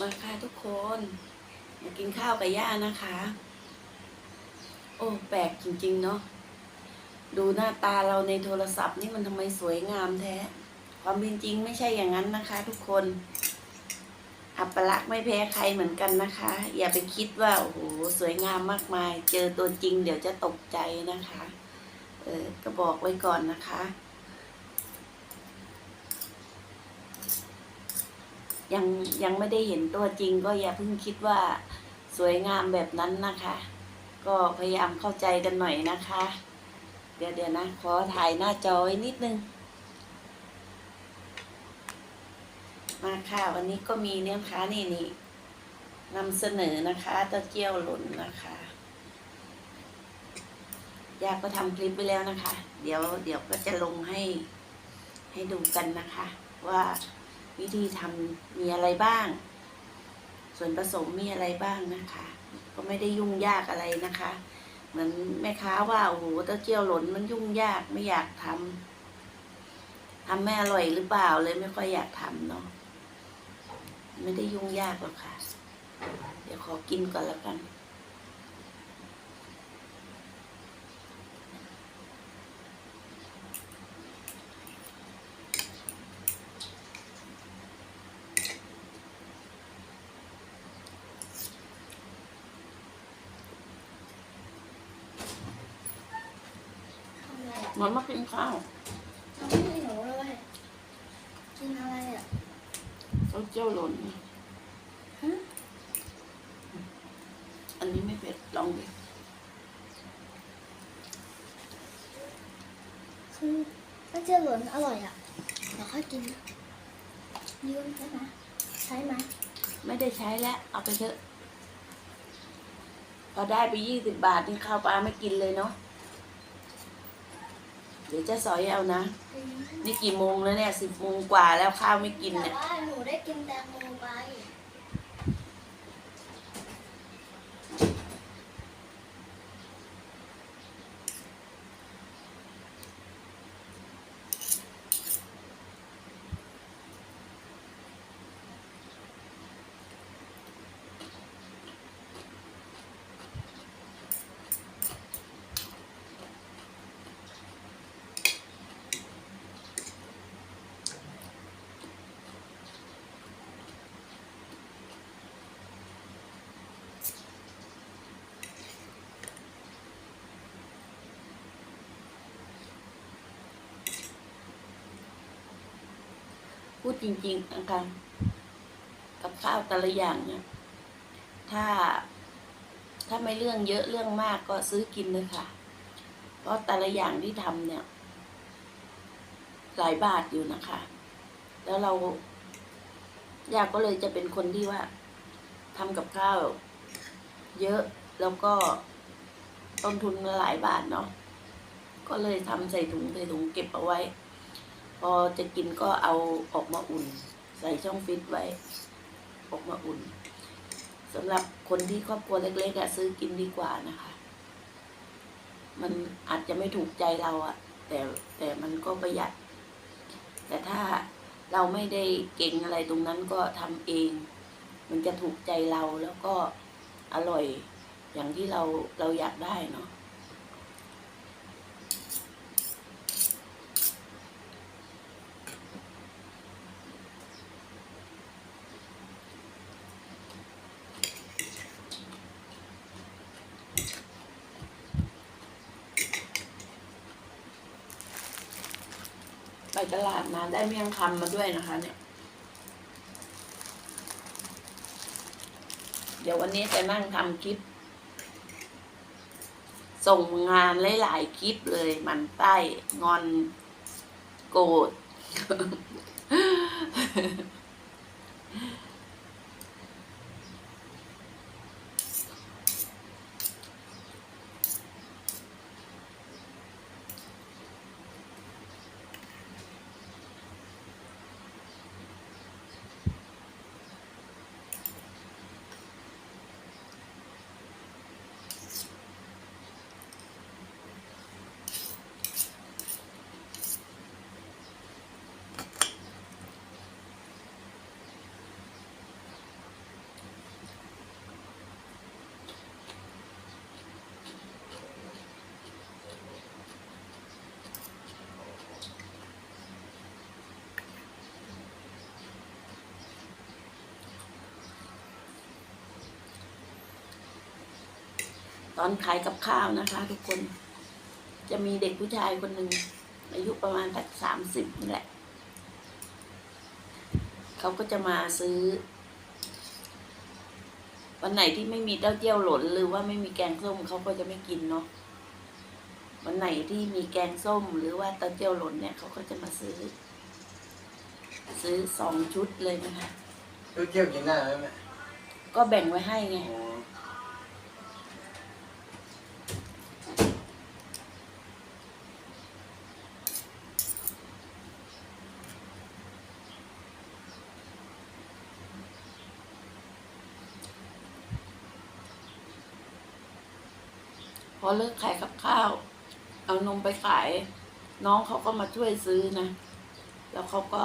มาค่ะทุกคนมากินข้าวกับย่านะคะ โอ้แปลกจริง ๆ เนาะดูหน้าตาเราในโทรศัพท์นี่มันทำไมสวยงามแท้ ความเป็นจริงไม่ใช่อย่างนั้นนะคะ ทุกคน อัปลักษณ์ไม่แพ้ใครเหมือนกันนะคะ อย่าไปคิดว่าโอ้โหสวยงามมากมาย เจอตัวจริงเดี๋ยวจะตกใจนะคะ เออก็บอกไว้ก่อนนะคะ ยังยังไม่ได้เห็นตัวจริง ก็อย่าเพิ่งคิดว่าสวยงามแบบนั้นนะคะ ก็พยายามเข้าใจกันหน่อยนะคะ เดี๋ยวเดี๋ยวนะ ขอถ่ายหน้าจอไว้นิดนึง มาค่ะวันนี้ก็มีเนี่ยนะคะนี่นี่นำเสนอนะคะต้าเจี้ยวหล่นนะคะยาก็ทำคลิปไปแล้วนะคะ เดี๋ยวเดี๋ยวก็จะลงให้ให้ดูกันนะคะ ว่า วิธีทำมีอะไรบ้าง ส่วนผสมมีอะไรบ้างนะคะ ก็ไม่ได้ยุ่งยากอะไรนะคะ เหมือนแม่ค้าว่าโอ้โหเต้าเจี้ยวหล่นมันยุ่งยากไม่อยากทำทำไม่อร่อยหรือเปล่าเลยไม่ค่อยอยากทำเนาะไม่ได้ยุ่งยากหรอกค่ะ เดี๋ยวขอกินก่อนแล้วกัน ทำอะไร เห มือนมากินข้าวทำไม่ให้หนูเลย กินอะไรอะเต้าเจี้ยวหล่นนี่ฮะอันนี้ไม่เผ็ดลองดิคือถ้าเจียวหล่นอร่อยอะเดี๋ยวค่อยกินนะยืมใช่ไหมใช้ไหมไม่ได้ใช้แล้ว เอาไปเถอะ พอได้ไปยี่สิบบาทนี่ข้าวปลาไม่กินเลยเนาะ เดี๋ยวจะสอยเอานะ นี่กี่โมงแล้วเนี่ยสิบโมงกว่าแล้วข้าวไม่กินแต่เนี่ย ว่าหนูได้กินแตงโมไป ดจริงๆนะคะกับข้าวแต่ละอย่างเนี่ยถ้า ถ้าไม่เรื่องเยอะเรื่องมากก็ซื้อกินเลยค่ะ เพราะแต่ละอย่างที่ทำเนี่ย หลายบาทอยู่นะคะ แล้วเราอยากก็เลยจะเป็นคนที่ว่าทำกับข้าว เยอะแล้วก็ต้นทุนหลายบาทเนาะก็เลยทำใส่ถุงใส่ถุงเก็บเอาไว้ พอจะกินก็เอาออกมาอุ่น ใส่ช่องฟิตไว้ ออกมาอุ่นสำหรับคนที่ครอบครัวเล็กๆอะซื้อกินดีกว่านะคะ มันอาจจะไม่ถูกใจเราอะแต่แต่มันก็ประหยัด แต่ถ้าเราไม่ได้เก่งอะไรตรงนั้นก็ทำเอง มันจะถูกใจเราแล้วก็อร่อยอย่างที่เราเราอยากได้เนาะ ตลาดมาได้เมี่ยงคำมาด้วยนะคะ เนี่ย เดี๋ยววันนี้จะนั่งทำคลิป ส่งงานหลายๆคลิปเลยมันใต้งอนโกรธ ตอนขายกับข้าวนะคะ ทุกคน จะมีเด็กผู้ชายคนหนึ่งอายุประมาณสักสามสิบนี่แหละ เขาก็จะมาซื้อ วันไหนที่ไม่มีเต้าเจี้ยวหล่นหรือว่าไม่มีแกงส้มเขาก็จะไม่กินเนาะวันไหนที่มีแกงส้มหรือว่าเต้าเจี้ยวหล่นเนี่ยเขาก็จะมาซื้อ ซื้อสองชุดเลยนะคะลูกเจียวกินได้ไหมแม่ก็แบ่งไว้ให้ไง อ๋อ พอเลิกขายกับข้าว เอานมไปขาย น้องเขาก็มาช่วยซื้อนะ แล้วเขาก็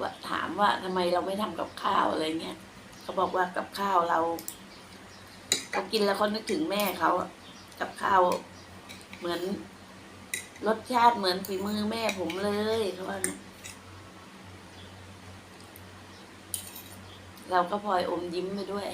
ว่าถามว่าทำไมเราไม่ทำกับข้าวอะไรเงี้ยเขาบอกว่ากับข้าวเราเขากินแล้วเขานึกถึงแม่เขากับข้าวเหมือนรสชาติเหมือนฝีมือแม่ผมเลยเขาว่านะเราก็พลอยอมยิ้มไปด้วย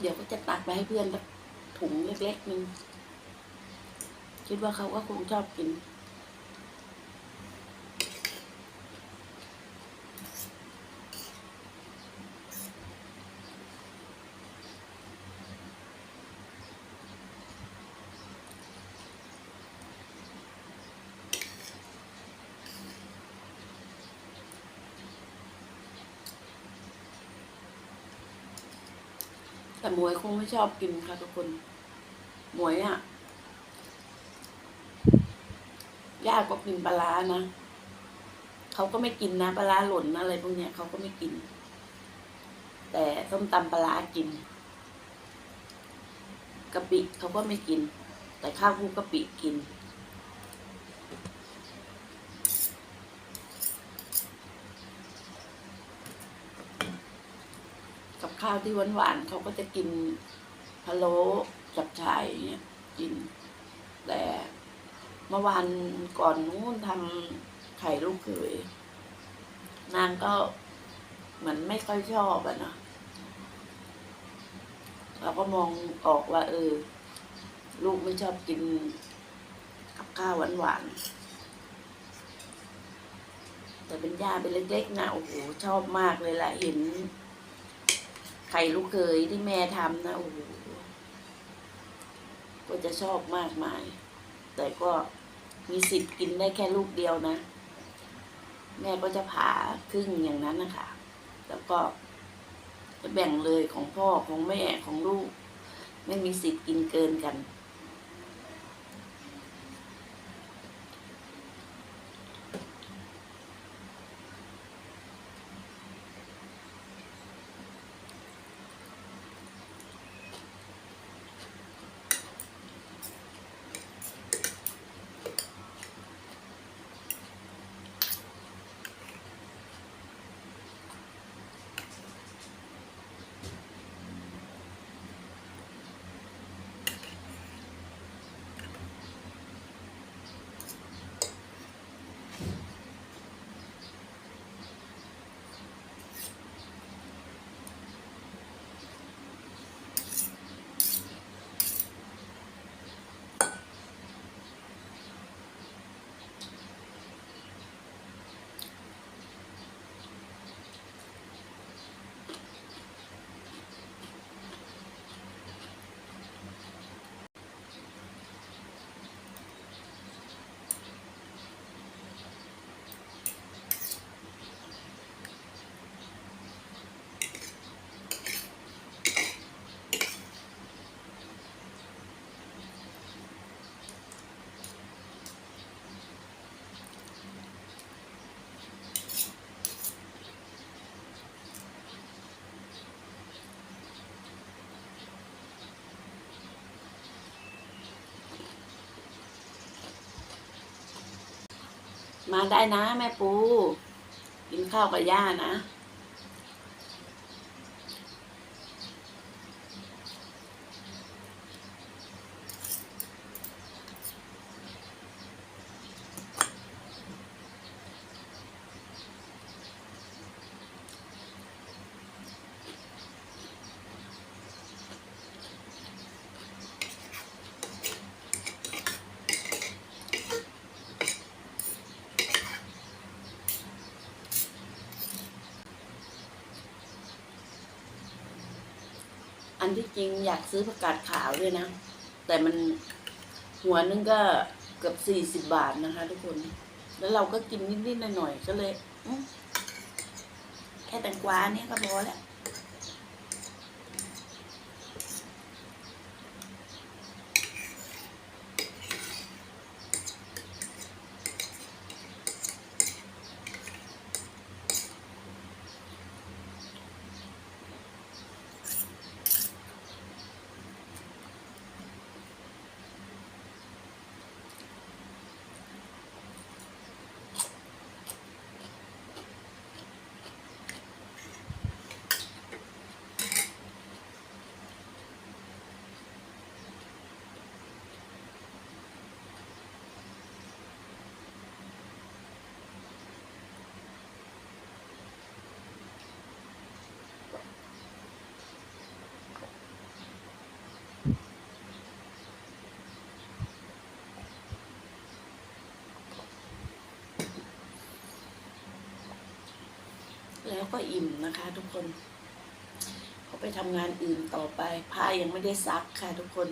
เดี๋ยวก็จะตักไปให้เพื่อนถุงเล็กๆนึง คิดว่าเขาก็คงชอบกิน แต่หมวยคงไม่ชอบกินค่ะทุกคน หมวยอะย่าก็กินปลานะเขาก็ไม่กินนะปลาหล่นนะอะไรพวกเนี้ยเขาก็ไม่กิน แต่ส้มตำปลากินกะปิเขาก็ไม่กิน แต่ข้าวคลุกกะปิกิน ข้าวที่หวานๆเขาก็จะกินพะโล้จับฉ่ายเนี่ยกิน แต่เมื่อวานก่อนนู้นทำไข่ลูกเขยนางก็เหมือนไม่ค่อยชอบอะนะเราก็มองออกว่า เออ ลูกไม่ชอบกินกับข้าวหวานๆแต่เป็นย่าเป็นเล็กๆนะโอ้โหชอบมากเลยแหละเห็น ไข่ลูกเคยที่แม่ทำนะโอ้โหก็จะชอบมากมาย แต่ก็มีสิทธิ์กินได้แค่ลูกเดียวนะ แม่ก็จะผ่าครึ่งอย่างนั้นนะคะ แล้วก็จะแบ่งเลยของพ่อของแม่ของลูก ไม่มีสิทธิ์กินเกินกัน มาได้นะแม่ปู กินข้าวกับย่านะ ที่จริงอยากซื้อผักกาดขาวด้วยนะ แต่มันหัวนึงก็เกือบสี่สิบบาทนะคะ ทุกคน แล้วเราก็กินนิดๆหน่อยๆก็เลยแค่แตงกวาเนี่ยก็พอแล้ว แล้วก็อิ่มนะคะ ทุกคน เขาไปทำงานอื่นต่อไปผ้ายังไม่ได้ซักค่ะทุกคน